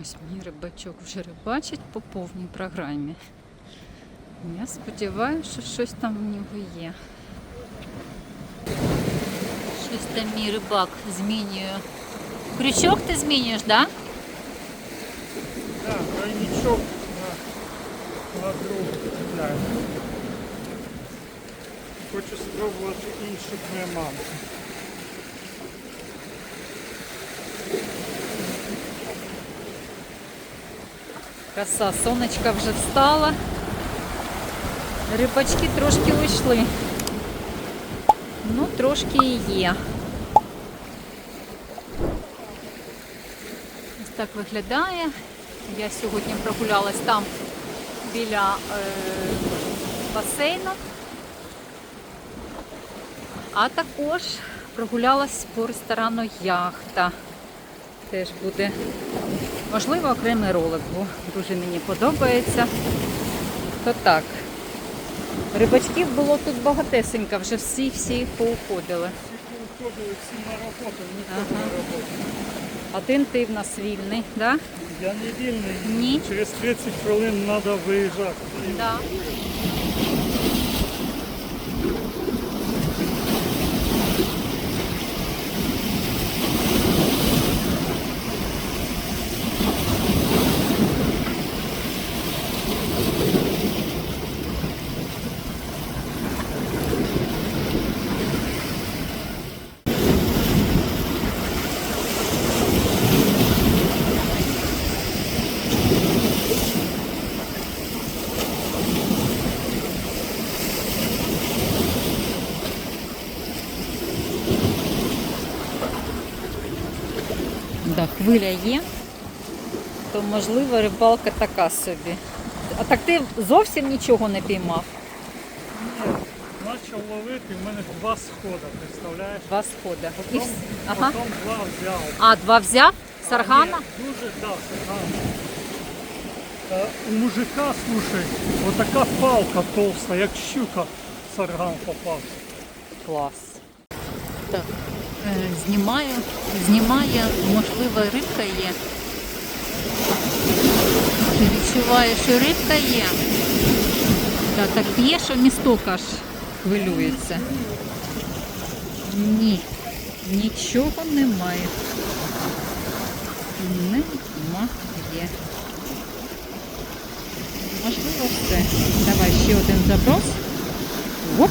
Ось мій рибачок вже рибачить по повній програмі. Я сподіваюся, що щось там в нього є. Щось там мій рибак змінює. Крючок ти змінюєш, так? Так, тройничок на, на другу купляю. Хочу спробувати інших нема. Краса, сонечка вже встала. Рибачки трошки уйшли. Ну, трошки і є. Ось так виглядає. Я сьогодні прогулялась там біля е, басейну. А також прогулялась по ресторану Яхта. Теж буде Можливо, окремий ролик, бо дуже мені подобається. То так. Рибачків було тут багатесенько, вже всі-всі поуходили. Всі повиходили, всі на роботу, ніхто Ага. не роботи. Один ти в нас вільний, да? Я не вільний. Ні. Через 30 хвилин треба виїжджати. Да. Да, хвиля є, то можливо рибалка така собі. А так ти зовсім нічого не піймав. Почав ловити, в мене два сходи, представляєш? Два сходи. І Потім, вс- Ага. потім два взяв. А, два взяв? Саргана? Ні, Дуже, да, саргана. Е, У мужика, слушай, отака палка толста, як щука сарган попався. Клас. Так, знімаю, знімає, можливо, рибка є. Чи відчуваю, що рибка є? Так, так б'є, що місток аж хвилюється. Ні, нічого немає. Немає. Можливо, все. Давай ще один заброс. Оп.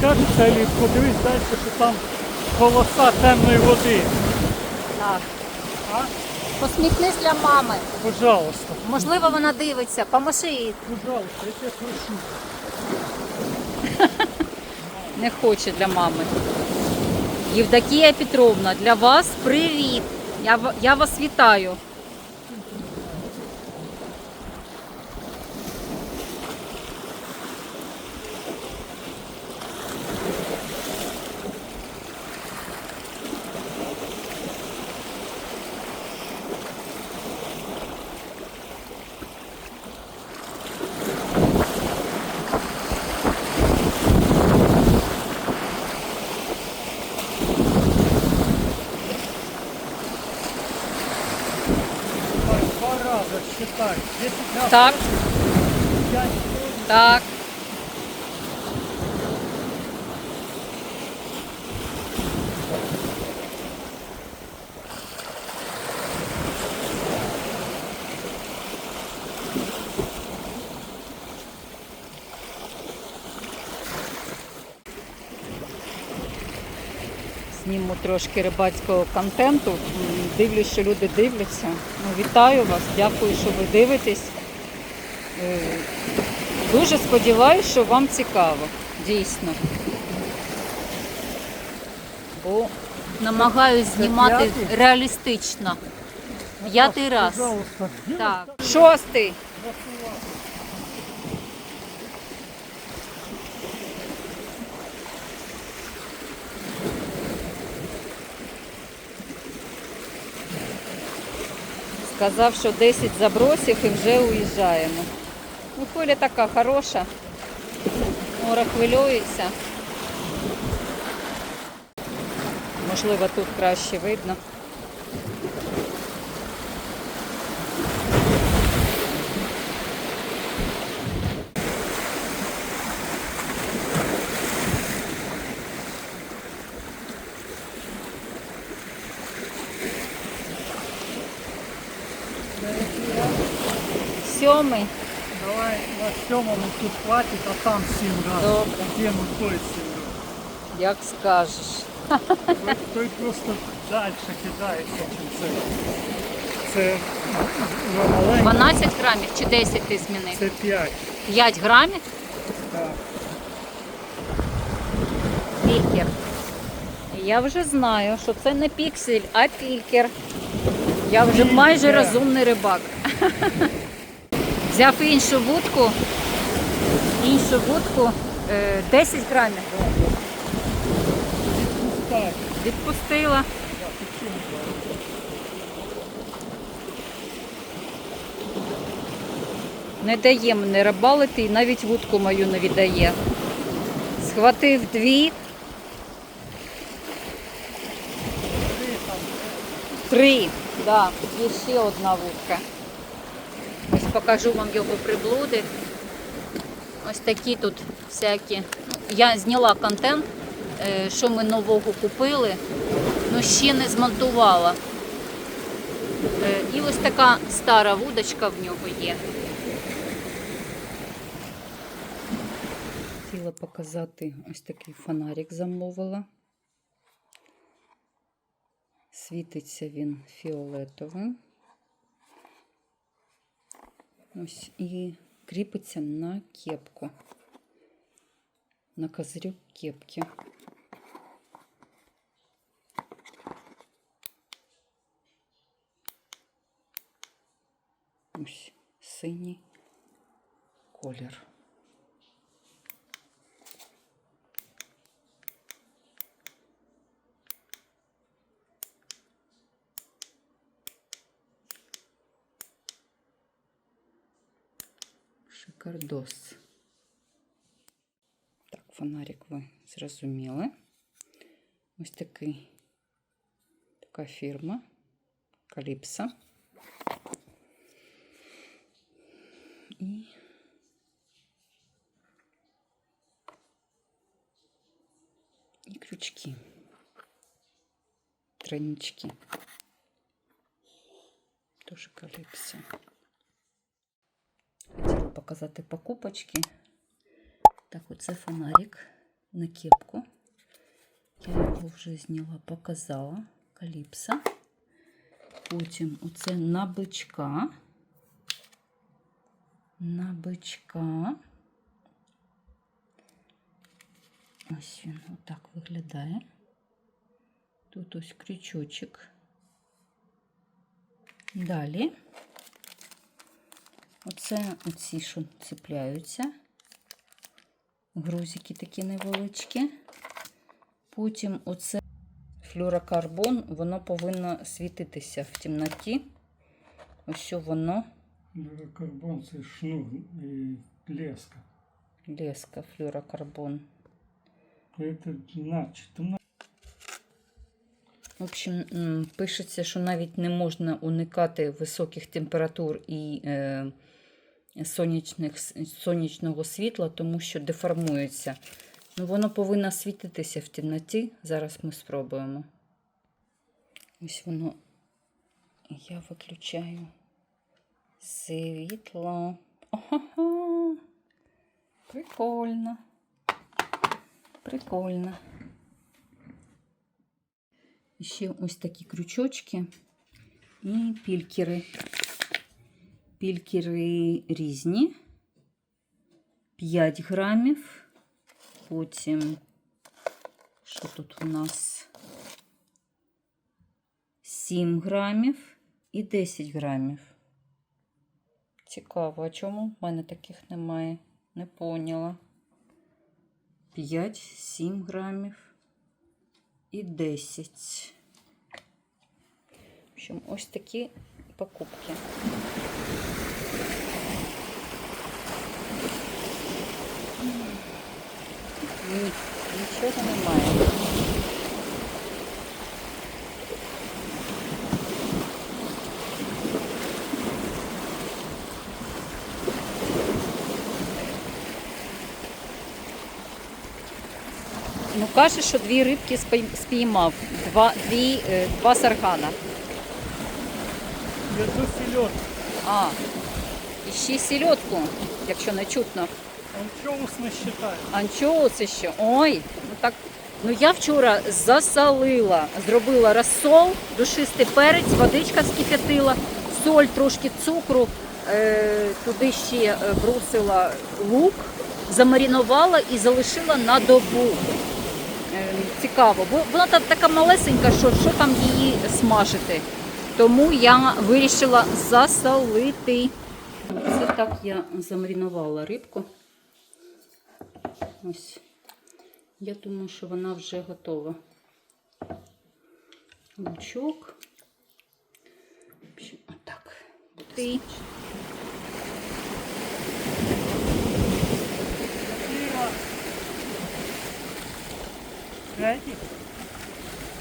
Кажеться, Алі, подивись далі, що там полоса темної води. Так. А? Посміхнись для мами. Пожалуйста. Можливо, вона дивиться. Поможи їй. Пожалуйста, я тебе прошу. Не хоче для мами. Євдокія Петровна, для вас привіт. Я, в- я вас вітаю. Так, два рази считай. 10 раз Так, 5 так. Зніму трошки рибацького контенту. Дивлюсь, що люди дивляться. Ну, вітаю вас, дякую, що ви дивитесь. Е, Дуже сподіваюся, що вам цікаво, дійсно. Бо намагаюсь знімати реалістично. П'ятий раз. Так. Шостий. Сказав, що 10 забросів і вже уїжджаємо. Ну, хвиля така хороша. Море хвилюється. Можливо, тут краще видно. Сьомий. Давай на сьомому тут хватить, а там сім разів. Добре. Тему той сім разів. Як скажеш. Той, той просто далі кидається, чим це. Це ну, маленький, 12 грамів чи 10 ти змінив? це 5. 5 грамів? Так. Пікер. Я вже знаю, що це не піксель, а пікер. Я вже майже розумний рибак. Взяв іншу вудку. Іншу вудку е, 10 грамів. Так. Відпустила. Не дає мене рибалити і навіть вудку мою не віддає. Схватив дві. Три. Да, є ще одна вудка. Покажу вам його приблуди. Ось такі тут всякі. Ну, Я зняла контент, е, що ми нового купили, але ще не змонтувала. Е, І ось така стара вудочка в нього є. Хотіла показати ось такий фонарик замовила. Світиться він фіолетовим. Ось і кріпиться на кепку. На козирюк кепки. Ось синій колір. Шикардос. Так, фонарик ви зрозуміли. Ось такий, така фірма Каліпса. І і крючки. Тройнички. Тоже Каліпса. Хотіла показати покупочки. Так, оце фонарик на кепку. Я його вже зняла, показала. Каліпса. Потім оце на бичка. На бичка. Ось він отак виглядає. Тут ось крючочок. Далі. Оце оці, що ціпляються. Грузики такі невеличкі. Потім оце флюрокарбон, воно повинно світитися в темноті. Ось що воно, Карбон це шнур і леска. леска, флюрокарбон. Це наче. В общем, пишеться, що навіть не можна уникати високих температур і е, сонячних, сонячного світла, тому що деформується. Ну, воно повинно світитися в темноті. Зараз ми спробуємо. Ось воно. Я виключаю світло. Ага. Прикольно. Прикольно. І ще ось такі крючочки і пількери. Пількери різні. 5 грамів. Потім, що тут у нас? 7 грамів і 10 грамів. Цікаво, а чому в мене таких немає? Не поняла. 5, 7 грамів і 10. В общем, ось такі покупки. Ні, нічого немає. Ну, каже, що дві рибки спіймав, два, дві, е, два саргана. Держу сельот. А, і ще сільотку, якщо не чутно. Анчоус не считаю. Анчоуси ще. Ой, ну так. Ну я вчора засолила, зробила розсол, душистий перець, водичка скип'ятила, соль, трошки цукру, е, туди ще е, брусила лук, замаринувала і залишила на добу. Е, цікаво, бо вона та- така малесенька, що, що там її смажити. Тому я вирішила засолити. Це так я замаринувала рибку. Ось. Я думаю, що вона вже готова. Лучок. В общем, отак. Ти.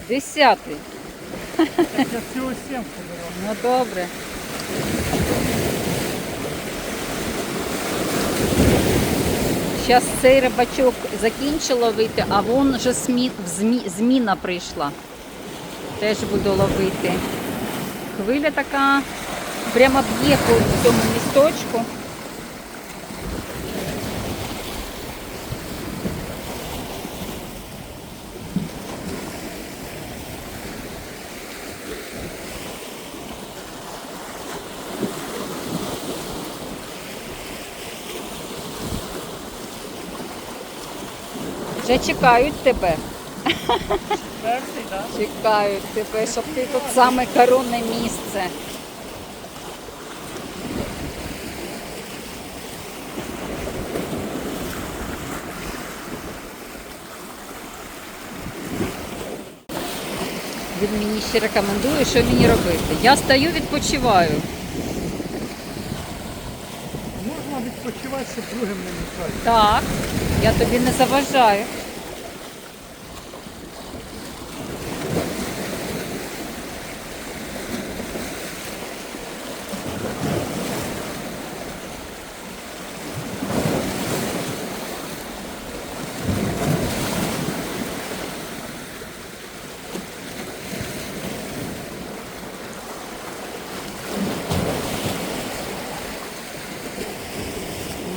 Десятий. Я всего семь собирал. Ну добре. Зараз цей рибачок закінчив ловити, а вон вже зміна прийшла. Теж буду ловити. Хвиля така прямо б'є по цьому місточку. Вже чекають тебе. Четвертый, да? Чекають тебе, щоб ти тут саме коронне місце. Він мені ще рекомендує, що мені робити. Я стою, відпочиваю. Можна відпочивати, щоб другим не мішати. Так, я тобі не заважаю.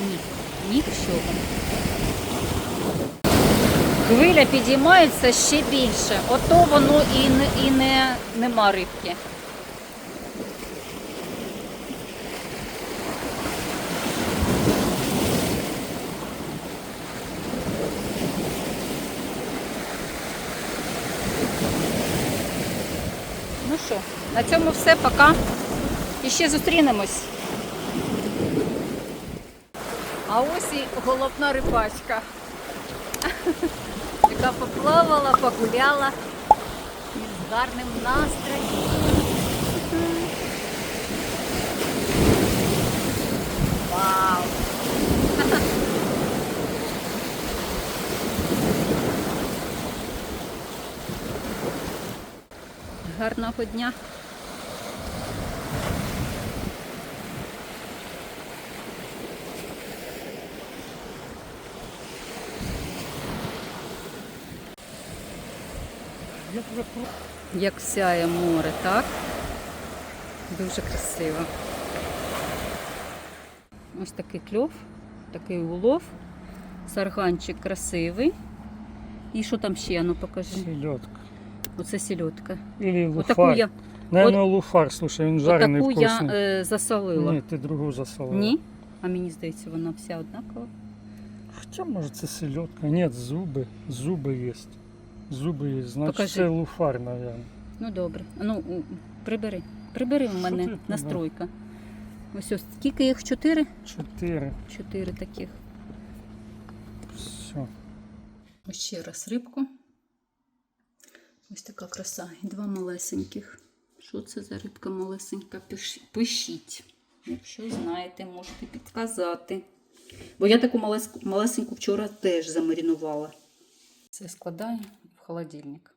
Ні, нічого. Хвиля підіймається ще більше. Ото воно і не, і не нема рибки. Ну що, на цьому все, пока. І ще зустрінемось. А ось і головна рибачка, яка поплавала, погуляла із гарним настроєм. Вау! Гарного дня! Як сяє море, так? Дуже красиво. Ось такий кльов, такий улов. Сарганчик красивий. І що там ще? Ну покажи. Селедка. Оце сільотка. Или луфар. я, Наверное, луфар, слушай, він жарений отаку я е, засолила. Ні, ти другу засолила. Ні? А мені здається, вона вся однакова. Хоча, може, це селедка. Ні, зуби. Зуби є. Зуби. Значить, Покажи. це луфар, наверное. Ну добре. Ну, прибери. Прибери в Що мене ти настройка. Ось ось скільки їх? Чотири? Чотири. Чотири таких. Все. Ось ще раз рибку. Ось така краса. І два малесеньких. Що це за рибка малесенька? Пишіть. Якщо знаєте, можете підказати. Бо я таку малесеньку вчора теж замаринувала. Це складаю холодильник.